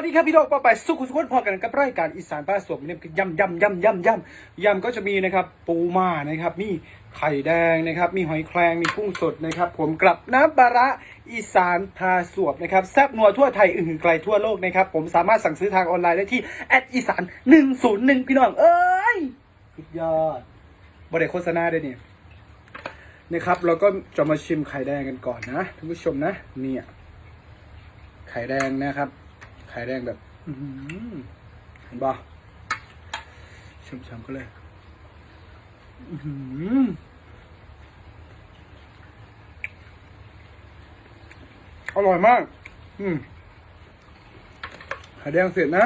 วัสดีครับพี่น้องป้าไปสุขุสุขพอกันกับรายการอีสานป้าสวมเนี่ยยำยำยำยำยำยำก็จะมีนะครับ ปูม่านะครับ มีไข่แดงนะครับ มีหอยแครงมีกุ้งสดนะครับ ผมกลับน้ำปลาร้าอีสานพาสวบนะครับแซ่บนัวทั่วไทยอื่นไกลทั่วโลกนะครับ ผมสามารถสั่งซื้อทางออนไลน์ได้ที่แอดอีสานหนึ่งศูนย์หนึ่งพี่น้องเอ้ยสุดยอดบริโฆษณาด้วยเนี่ยนะครับ เราก็จะมาชิมไข่แดงกันก่อนนะท่านผู้ชมนะเนี่ยไข่แดงนะครับ ข่แดงแบบอื้อหือเห็นปะชิมๆก็เลยอร่อยมาก อืมไข่แดงเสร็จนะ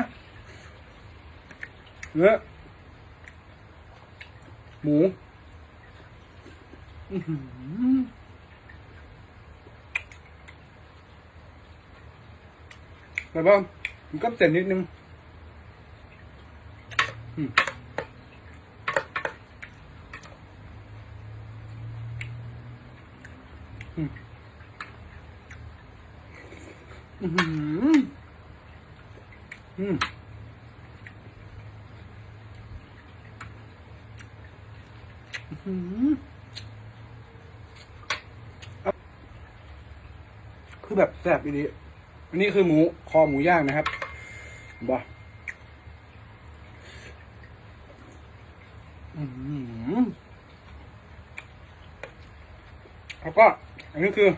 เนื้อ หมูแบบว่า มันก็เจ็นนิดนึงอืมอืมอืมอืมอืมคือแบบแซ่บอีนี้อันนี้คือหมู คอหมูย่างนะครับ บ่อื้อหือแล้วก็ อันนี้คือ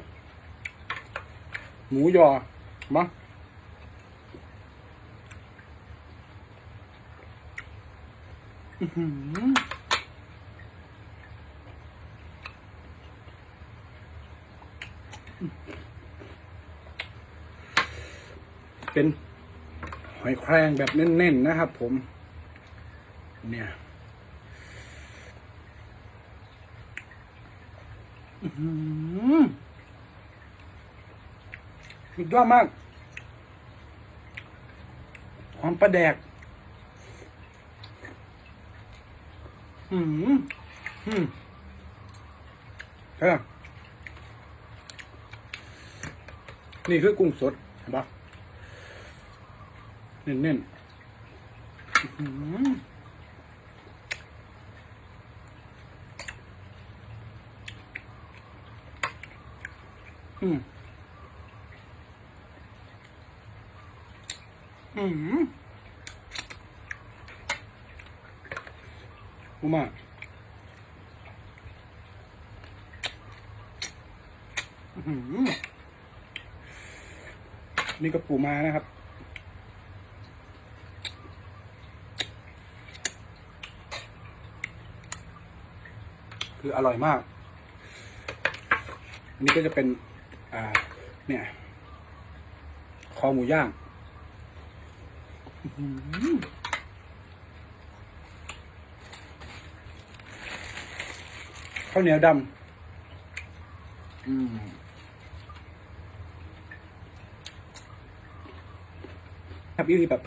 หมูยอมั้งอื้อหือเป็นห อยแครงแบบเน้นๆนะครับ ผม เนี่ยอือหือสุดยอดมากหอมปลาแดก อืมอืมใช่ปะนี่คือกุ้งสดเห็นปะ เน่นๆอื้อหืออืมอืมอุมาอื้อหือนี่ก็ปูมานะครับ คืออร่อยมาก อันนี้ก็จะเป็น อ่า เนี่ย คอหมูย่างข้าวเหนียวดำอืมครับอีกแบบ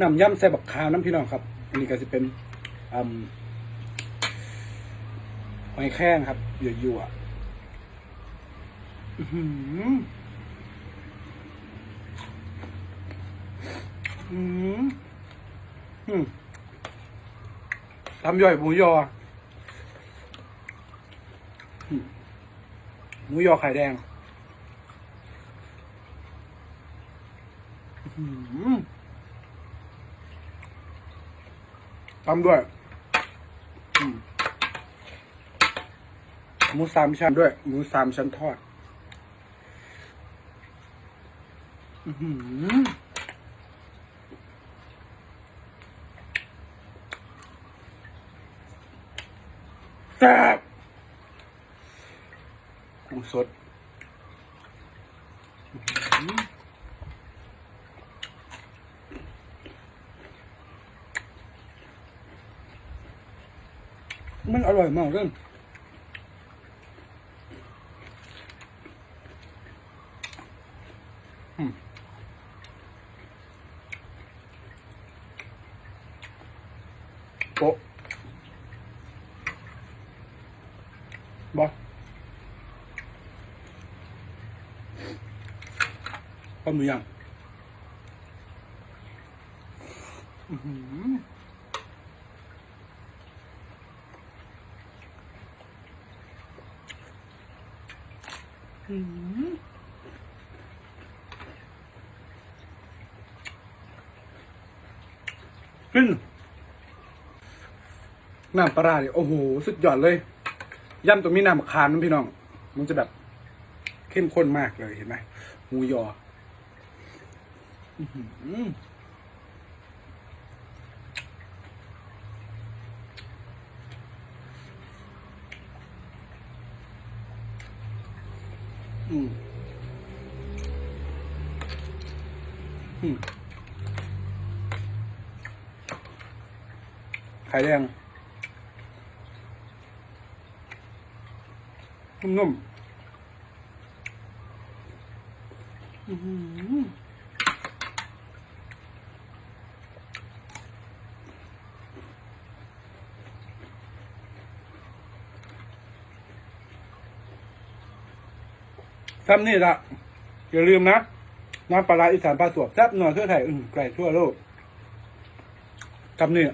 น้ำย่ำใส่บักขาวน้ำพี่น้องครับ อันนี้ก็จะเป็นอืม หอยแครงครับหยั่วๆอื้อหืออืมอืมทำย่อยหมูยอ หมูยอไข่แดงอือหือตำด้วย ห มูสามชั้นด้วย หมูสามชั้นทอดอื้อหือแซ่บกุ้งสดมันอร่อยมากเลยโป๊ะบอง อื้อหืออื้อหือขึ้ น้ำปลาเนี่ยโอ้โหสุดยอดเลยย่ำตรงนี้น้ำมะขามนะพี่น้อง มันจะแบบเข้มข้นมากเลยเห็นไหมหมูยออื้อหืออืมอืมไข่แดง นุ่มๆอื้อหือซ้ำนี่ละอย่าลืมนะ น้ำปลาร้าอีสานปลาสวบแซ่บหน่อยทั่วไทย อืมไกลทั่วโลกซ้ำนี่